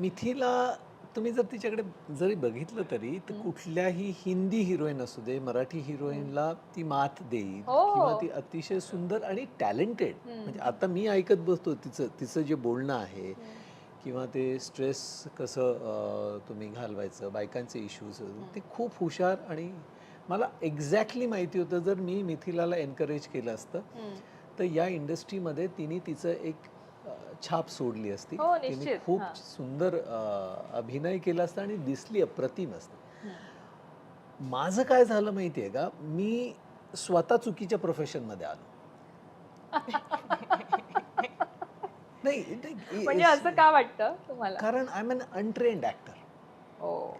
मिथीला तुम्ही जर तिच्याकडे जरी बघितलं तरी तर कुठल्याही हिंदी हिरोईन असू दे मराठी हिरोईनला ती मात देईल हो. किंवा ती अतिशय सुंदर आणि टॅलेंटेड. म्हणजे आता मी ऐकत बसतो तिचं तिचं जे बोलणं आहे किंवा ते स्ट्रेस कसं अं, तुम्ही घालवायचं बायकांचे इश्यूज ते खूप हुशार आणि मला एक्झॅक्टली माहिती होतं जर मी मिथिलाला एनकरेज केलं असतं तर या इंडस्ट्रीमध्ये तिने तिचं एक छाप सोडली असती. हो, तिने निश्चित. खूप हां. सुंदर अ, अभिनय केला असता आणि दिसली अप्रतिम असते. माझं काय झालं माहितीये का? मी स्वतः चुकीच्या प्रोफेशनमध्ये आलो. नाही नाही, म्हणजे असं का वाटतं तुम्हाला? कारण I am an untrained actor हो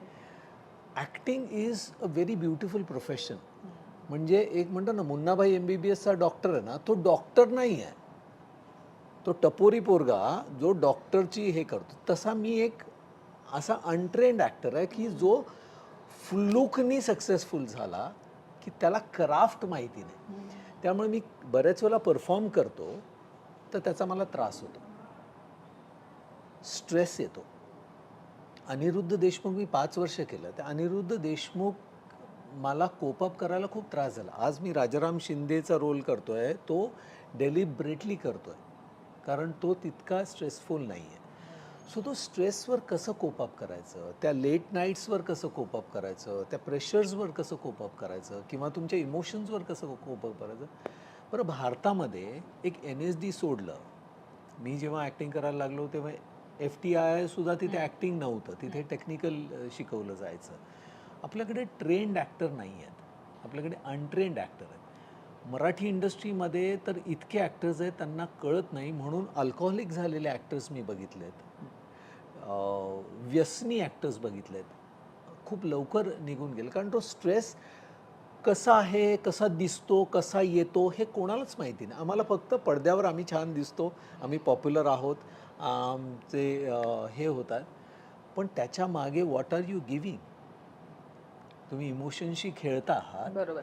acting is a very beautiful profession म्हणजे एक म्हणतो ना मुन्नाभाई एम बी बी एसचा डॉक्टर आहे ना तो डॉक्टर नाही आहे तो टपोरी पोरगा जो डॉक्टरची हे करतो तसा मी एक असा अनट्रेंड ॲक्टर आहे की जो फ्लुकनी सक्सेसफुल झाला की त्याला क्राफ्ट माहिती नाही. त्यामुळे मी बऱ्याच वेळेला परफॉर्म करतो तर त्याचा मला त्रास होतो. स्ट्रेस येतो. अनिरुद्ध देशमुख मी पाच वर्ष केलं त्या अनिरुद्ध देशमुख मला कोपअप करायला खूप त्रास झाला. आज मी राजाराम शिंदेचा रोल करतो आहे तो डेलिब्रेटली करतो आहे कारण तो तितका स्ट्रेसफुल नाही आहे सो तो स्ट्रेसवर कसं कोपअप करायचं? त्या लेट नाईट्सवर कसं कोपअप करायचं? त्या प्रेशर्सवर कसं कोपअप करायचं? किंवा तुमच्या इमोशन्सवर कसं कोपअप करायचं? बरं भारतामध्ये एक एन एस डी सोडलं. मी जेव्हा ॲक्टिंग करायला लागलो तेव्हा एफ टी आय सुद्धा तिथे ॲक्टिंग नव्हतं. तिथे टेक्निकल शिकवलं जायचं. आपल्याकडे ट्रेंड ॲक्टर नाही आहेत आपल्याकडे अनट्रेंड ॲक्टर आहेत. मराठी इंडस्ट्रीमध्ये तर इतके ॲक्टर्स आहेत त्यांना कळत नाही. म्हणून अल्कोहोलिक झालेले ॲक्टर्स मी बघितलेत. अं, व्यसनी ॲक्टर्स बघितलेत. खूप लवकर निघून गेले. कारण तो स्ट्रेस कसा आहे कसा दिसतो कसा येतो हे कोणालाच माहिती नाही. आम्हाला फक्त पडद्यावर आम्ही छान दिसतो. आम्ही पॉप्युलर आहोत. आमचे हे होतात. पण त्याच्यामागे व्हॉट आर यू गिविंग तुम्ही इमोशनशी खेळता आहात. बरोबर.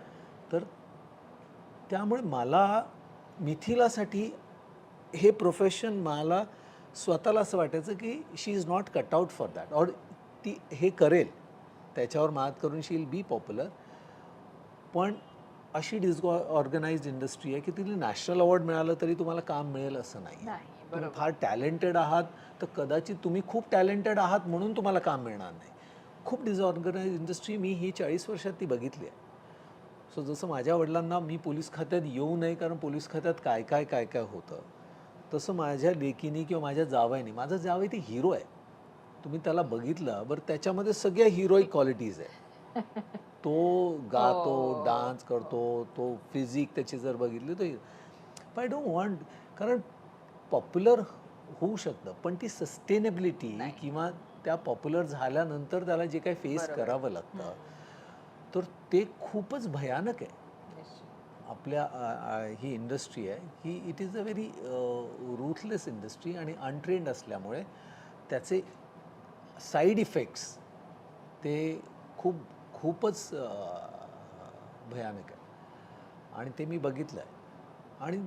तर त्यामुळे मला मिथिलासाठी हे प्रोफेशन मला स्वतःला असं वाटायचं की she is not cut out for that और ती हे करेल. त्याच्यावर मात करून शी विल बी पॉप्युलर पण अशी डिस्गॉ ऑर्गनाइज्ड इंडस्ट्री आहे की तिला नॅशनल अवॉर्ड मिळालं तरी तुम्हाला काम मिळेल असं नाही. फार टॅलेंटेड आहात तर कदाचित तुम्ही खूप टॅलेंटेड आहात म्हणून तुम्हाला काम मिळणार नाही. खूप डिसऑर्गनाइज इंडस्ट्री मी ही चाळीस वर्षात ती बघितली आहे. सो जसं माझ्या वडिलांना मी पोलीस खात्यात येऊ नये कारण पोलीस खात्यात काय काय काय काय होतं तसं माझ्या लेकीनी किंवा माझ्या जावयानी माझा जावई ते हिरो आहे तुम्ही त्याला बघितलं बरं त्याच्यामध्ये सगळ्या हिरोईक क्वालिटीज आहे तो गातो हो. डान्स करतो तो फिजिक त्याची जर बघितली तर आय डोंट वॉन्ट कारण पॉप्युलर होऊ शकतं पण ती सस्टेनेबिलिटी. किंवा त्या पॉप्युलर झाल्यानंतर त्याला जे काही फेस. करावं लागतं तर ते खूपच भयानक आहे. आपल्या ही इंडस्ट्री आहे ही it is a very ruthless industry आणि अनट्रेंड असल्यामुळे त्याचे साईड इफेक्ट्स ते खूप खूपच भयानक आहे. आणि ते मी बघितलं आहे आणि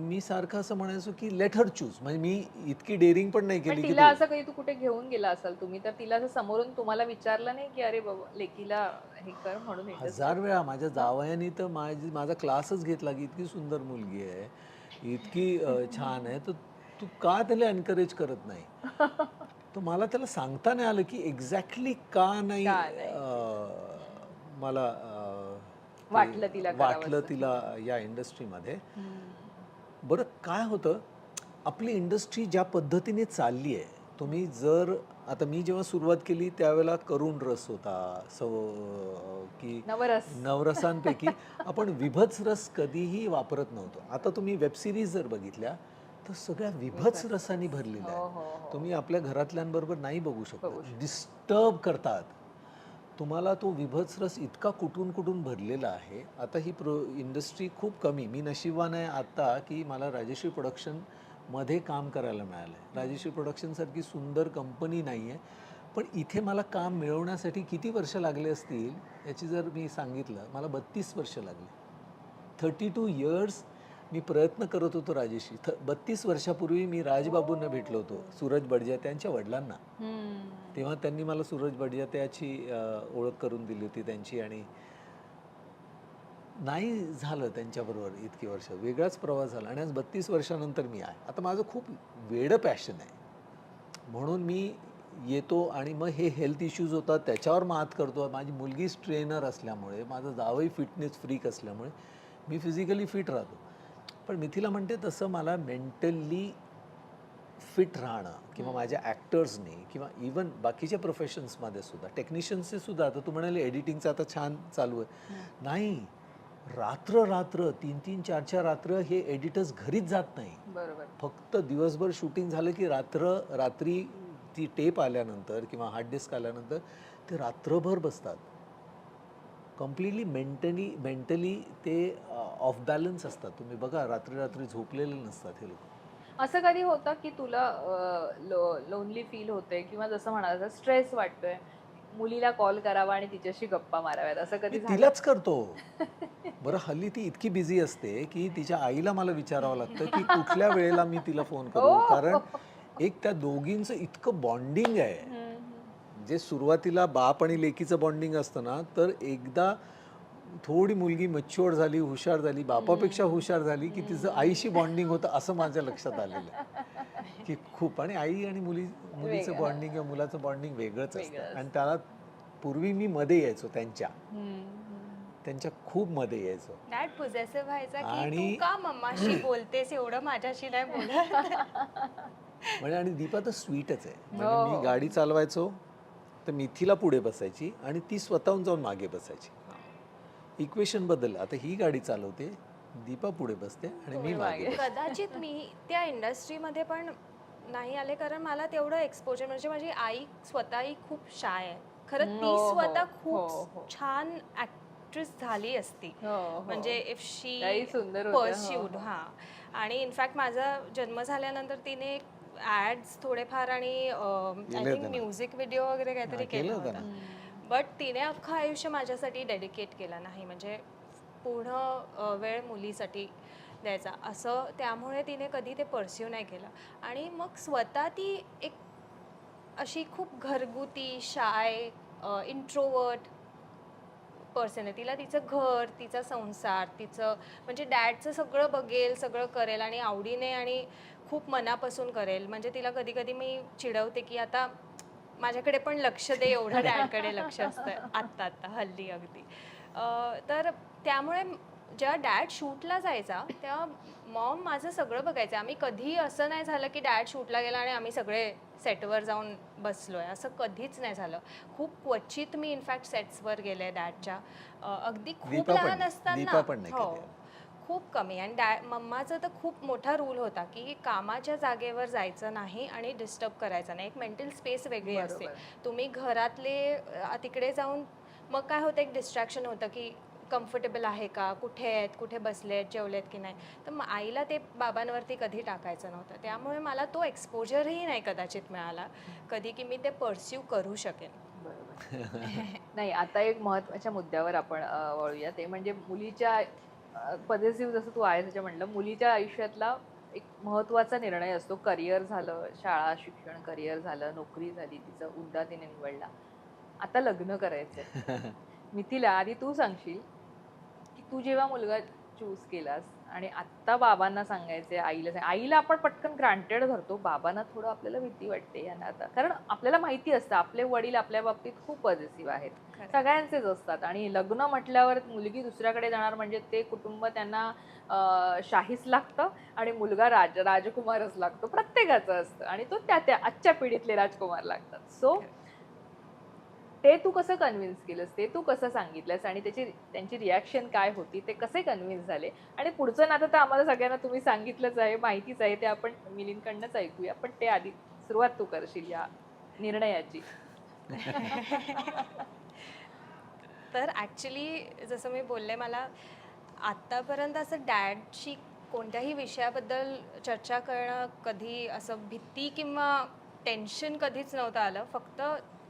मी सारखं असं म्हणायचो की लेट हर चूज म्हणजे मी इतकी डेअरिंग पण नाही केली तिला असं काही तू कुठे घेऊन गेला असाल तुम्ही? तर तिला असं समोरून तुम्हाला विचारलं नाही की अरे बाबा लेकीला हे कर म्हणून हजार वेळा माझ्या जावयानी तर माझी माझा क्लासच घेतला की इतकी सुंदर मुलगी आहे. इतकी छान आहे. तर तू का त्याला एनकरेज करत नाही? तर मला त्याला सांगता नाही आलं की एक्झॅक्टली का नाही मला वाटलं तिला वाटलं. तिला या इंडस्ट्रीमध्ये. बरं काय होतं आपली इंडस्ट्री ज्या पद्धतीने चालली आहे तुम्ही जर आता मी जेव्हा सुरुवात केली त्यावेळेला करुण रस होता सव की नवरस नवरसांपैकी आपण विभत्स रस कधीही वापरत नव्हतो आता तुम्ही वेब सिरीज जर बघितल्या तर सगळ्या विभत्स रसांनी भरलेल्या हो आहेत हो हो. तुम्ही आपल्या घरातल्यांबरोबर नाही बघू शकत. डिस्टर्ब करतात तुम्हाला तो विभत्स रस इतका कुठून कुठून भरलेला आहे? आता ही प्रो इंडस्ट्री खूप कमी. मी नशिबवान आहे आत्ता की मला राजेश्री प्रोडक्शनमध्ये काम करायला मिळालं आहे राजेश्री प्रोडक्शनसारखी सुंदर कंपनी नाही आहे पण इथे मला काम मिळवण्यासाठी किती वर्ष लागले असतील याची जर मी सांगितलं मला बत्तीस वर्ष लागले. थर्टी टू इयर्स मी प्रयत्न करत होतो राजेशी बत्तीस वर्षापूर्वी मी राजबाबूंना भेटलो होतो सूरज बडजात्या त्यांच्या वडिलांना. तेव्हा त्यांनी मला सूरज बडजात्याची अ, ओळख करून दिली होती त्यांची आणि नाही झालं त्यांच्याबरोबर इतकी वर्ष. वेगळाच प्रवास झाला आणि आज बत्तीस वर्षानंतर मी आहे. आता माझं खूप वेडं पॅशन आहे. म्हणून मी येतो आणि मग हे हेल्थ इश्यूज होतात त्याच्यावर मात करतो. माझी मुलगीच ट्रेनर असल्यामुळे माझं जावंही फिटनेस फ्रीक असल्यामुळे मी फिजिकली फिट राहतो. पण मिथिला म्हणते तसं मला मेंटली फिट राहणं किंवा माझ्या ॲक्टर्सनी किंवा इवन बाकीच्या प्रोफेशन्समध्ये सुद्धा टेक्निशियन्सचे सुद्धा आता तू म्हणाले एडिटिंगचं आता छान चालू आहे. नाही रात्र रात्र तीन तीन चार चार रात्र हे एडिटर्स घरीच जात नाही. बरोबर. फक्त दिवसभर शूटिंग झालं की रात्र रात्री ती टेप आल्यानंतर किंवा हार्ड डिस्क आल्यानंतर ते रात्रभर बसतात. कम्प्लिटली मेंटली मेंटली ते ऑफ बॅलन्स असतात. तुम्ही बघा रात्री रात्री झोपलेले नसतात हे लोक. असं कधी होतं की तुला लोनली फील होते किंवा जसं म्हणाल स्ट्रेस वाटतोय मुलीला कॉल करावा आणि तिच्याशी गप्पा माराव्यात असं कधी तिलाच करतो. बरं हल्ली ती इतकी बिझी असते की तिच्या आईला मला विचारावं लागतं की कुठल्या वेळेला मी तिला फोन करू? ओ. कारण एक त्या दोघींचं इतकं बॉन्डिंग आहे. जे सुरुवातीला बाप आणि लेकीचं बॉन्डिंग असतं ना तर एकदा थोडी मुलगी मच्युअर झाली हुशार झाली बापापेक्षा हुशार झाली की तिचं आईशी बॉन्डिंग होतं असं माझ्या लक्षात आलेलं आहे. की खूप आणि आई आणि मुली मुलीचं. बॉन्डिंग किंवा मुलाचं बॉन्डिंग वेगळंच वेगळं असतं. आणि त्याला पूर्वी मी मध्ये यायचो त्यांच्या. त्यांच्या खूप मध्ये यायचो. दॅट व्हायचा आणि- तू का मम्माशी बोलतेस? एवढं माझ्याशी नाही बोलत. म्हणजे आणि दीपा तर स्वीटच आहे. हो. म्हणजे मी गाडी चालवायचो तर मिथीला पुढे बसायची आणि ती स्वतःहून जाऊन मागे बसायची इक्वेशन बदल आता ही गाडी चालवते दीपा पुढे बसते आणि मी मागे. कदाचित मी त्या इंडस्ट्रीमध्ये पण नाही आले कारण मला तेवढं एक्सपोजर म्हणजे माझी आई स्वतःही खूप शाय आहे खरं हो, ती हो, स्वतः हो, हो. खूप छान ऍक्ट्रेस झाली असती हो, हो. म्हणजे इफ शी सुंदर होतं, हो, परस्यूड हो. हा आणि इनफॅक्ट माझा जन्म झाल्यानंतर तिने ऍड्स थोडेफार आणि आय थिंक. म्युझिक व्हिडिओ वगैरे काहीतरी केलं होतं. बट तिने अख्खं आयुष्य माझ्यासाठी डेडिकेट केलं नाही म्हणजे पूर्ण वेळ मुलीसाठी द्यायचा असं त्यामुळे तिने कधी ते परस्यू नाही केलं आणि मग स्वतः ती एक अशी खूप घरगुती शाय इंट्रोवर्ट पर्सन आहे तिला तिचं घर तिचा संसार तिचं म्हणजे डॅडचं सगळं बघेल सगळं करेल आणि आवडीने आणि खूप मनापासून करेल. म्हणजे तिला कधी कधी मी चिडवते की आता माझ्याकडे पण लक्ष दे एवढं डॅडकडे लक्ष असतं आत्ता आत्ता हल्ली अगदी. तर त्यामुळे जेव्हा डॅड शूटला जायचा तेव्हा मॉम माझं सगळं बघायचं. आम्ही कधी असं नाही झालं की डॅड शूटला गेला आणि आम्ही सगळे सेटवर जाऊन बसलोय. असं कधीच नाही झालं. खूप क्वचित मी इनफॅक्ट सेट्सवर गेले डॅडच्या अगदी खूप लहान. असताना हो. खूप कमी. आणि डॅ मम्माचा तर खूप मोठा रूल होता की कामाच्या जागेवर जायचं नाही आणि डिस्टर्ब करायचं नाही. एक मेंटल स्पेस वेगळी असते. तुम्ही घरातले तिकडे जाऊन मग काय होतं? एक डिस्ट्रॅक्शन होतं की कम्फर्टेबल आहे का? कुठे आहेत? कुठे बसले आहेत? जेवलेत की नाही? तर मग आईला ते बाबांवरती कधी टाकायचं नव्हतं. त्यामुळे मला तो एक्सपोजरही नाही कदाचित मिळाला. कधी की मी ते परस्यू करू शकेन. बरोबर. नाही आता एक महत्त्वाच्या मुद्द्यावर आपण वळूया. ते म्हणजे मुलीच्या पॉझिटिव्ह जसं तू आहेस त्याच्या म्हणलं मुलीच्या आयुष्यातला एक महत्त्वाचा निर्णय असतो. करिअर झालं शाळा शिक्षण करिअर झालं नोकरी झाली तिचा उद्दा तिने निवडला. आता लग्न करायचंय. मिथिला आधी तू सांगशील? तू जेव्हा मुलगा चूज केलास आणि आत्ता बाबांना सांगायचे आईला सांग आईला आपण पटकन ग्रांटेड धरतो. बाबांना थोडं आपल्याला भीती वाटते यांना आता. कारण आपल्याला माहिती असतं आपले वडील आपल्या बाबतीत खूप पॉझिटिव्ह आहेत. सगळ्यांचेच असतात. आणि लग्न म्हटल्यावर मुलगी दुसऱ्याकडे जाणार म्हणजे ते कुटुंब त्यांना शाहीच लागतं आणि मुलगा राज राजकुमारच लागतो. प्रत्येकाचं असतं. आणि तो त्या त्या आजच्या पिढीतले राजकुमार लागतात. सो ते तू कसं कन्व्हिन्स केलंस? ते तू कसं सांगितलंस? आणि त्याची त्यांची रिॲक्शन काय होती? ते कसे कन्व्हिन्स झाले? आणि पुढचं नातं तर आम्हाला सगळ्यांना तुम्ही सांगितलंच आहे माहितीच आहे ते आपण मिलिंदकडनंच ऐकूया पण ते आधी सुरुवात तू करशील या निर्णयाची. तर ॲक्च्युली जसं मी बोलले मला आत्तापर्यंत असं डॅडशी कोणत्याही विषयाबद्दल चर्चा करणं कधी असं भीती किंवा टेन्शन कधीच नव्हतं आलं. फक्त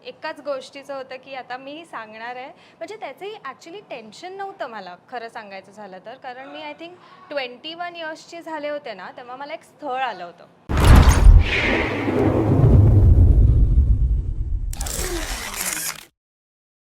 एकाच गोष्टीचं होतं की आता मी सांगणार आहे. म्हणजे त्याचंही ॲक्च्युली टेन्शन नव्हतं मला खरं सांगायचं झालं तर. कारण मी आय थिंक ट्वेंटी वन इयर्सचे झाले होते ना तेव्हा मला एक स्थळ आलं होतं.